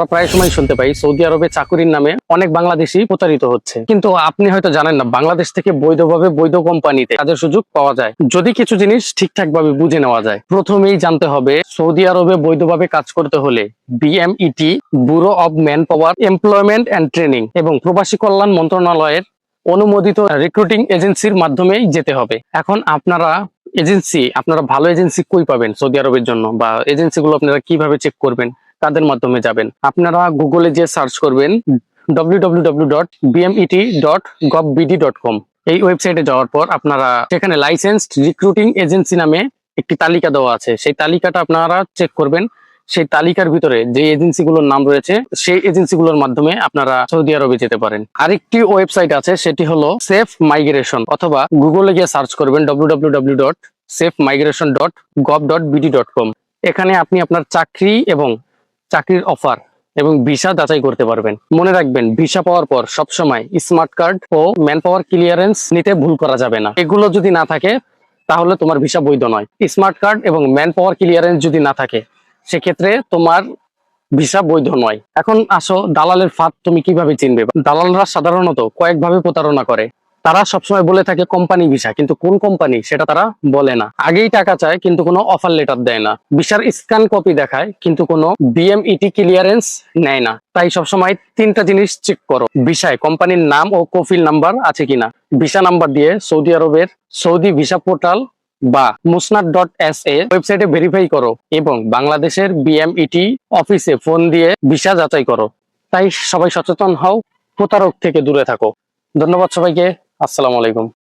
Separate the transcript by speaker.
Speaker 1: আমরা প্রায় সময় শুনতে পাই, সৌদি আরবে চাকুরির নামে অনেক বাংলাদেশি প্রতারিত হচ্ছে। কিন্তু আপনি হয়তো জানেন না, বাংলাদেশ থেকে বৈধভাবে বৈধ কোম্পানিতে কাজের সুযোগ পাওয়া যায়। যদি কিছু জিনিস ঠিকঠাক ভাবে বুঝে নেওয়া যায়, প্রথমেই জানতে হবে সৌদি আরবে বৈধভাবে কাজ করতে হলে BMET bureau of manpower employment and training এবং প্রবাসী কল্যাণ মন্ত্রণালয়ের অনুমোদিত রিক্রুটিং এজেন্সির মাধ্যমেই যেতে হবে। এখন আপনারা এজেন্সি আপনারা ভালো এজেন্সি কই পাবেন সৌদি আরবের জন্য বা এজেন্সিগুলো আপনারা কীভাবে চেক করবেন? কাদের মাধ্যমে যাবেন। আপনারা গুগলে যে সার্চ করবেন www.bmet.govbd.com এই ওয়েবসাইটে যাওয়ার পর আপনারা সেখানে লাইসেন্সড রিক্রুটিং এজেন্সি নামে একটি তালিকা দেওয়া আছে। সেই তালিকাটা আপনারা চেক করবেন। সেই তালিকার ভিতরে যে এজেন্সিগুলোর নাম রয়েছে সেই এজেন্সিগুলোর মাধ্যমে আপনারা সৌদি আরবে যেতে পারেন। আরেকটি ওয়েবসাইট আছে সেটি হলো সেফ মাইগ্রেশন অথবা গুগলে গিয়ে সার্চ করবেন www.safemigration.gov.bd.com এখানে আপনি আপনার চাকরি এবং চাকরির অফার এবং ভিসা যাচাই করতে পারবেন। মনে রাখবেন ভিসা পাওয়ার পর সবসময় স্মার্ট কার্ড ও ম্যান পাওয়ার ক্লিয়ারেন্স নিতে ভুল করা যাবে না। এগুলো যদি না থাকে, তাহলে তোমার ভিসা বৈধ নয়। স্মার্ট কার্ড এবং ম্যান পাওয়ার ক্লিয়ারেন্স যদি না থাকে, সেক্ষেত্রে তোমার ভিসা বৈধ নয়। এখন আসো, দালালের ফাঁদ তুমি কীভাবে চিনবে? দালালরা সাধারণত কয়েকভাবে প্রতারণা করে। তারা সবসময় বলে থাকে কোম্পানি ভিসা কিন্তু কোন কোম্পানি সেটা তারা বলে না। আগেই টাকা চায়, কিন্তু কোনো অফার লেটার দেয় না। ভিসার স্ক্যান কপি দেখায়, কিন্তু কোনো বিএমইটি ক্লিয়ারেন্স নেয় না। তাই সবসময় তিনটা জিনিস চেক করো। ভিসায় কোম্পানির নাম ও কফিল নাম্বার আছে কিনা? ভিসা নাম্বার দিয়ে সৌদি আরবের সৌদি ভিসা পোর্টাল বা মুসনাদ ডট এস এ ওয়েবসাইটে ভেরিফাই করো এবং বাংলাদেশের বিএমইটি অফিসে ফোন দিয়ে ভিসা যাচাই করো। তাই সবাই সচেতন হও, প্রতারক থেকে দূরে থাকো। ধন্যবাদ সবাইকে। আসসালামু আলাইকুম।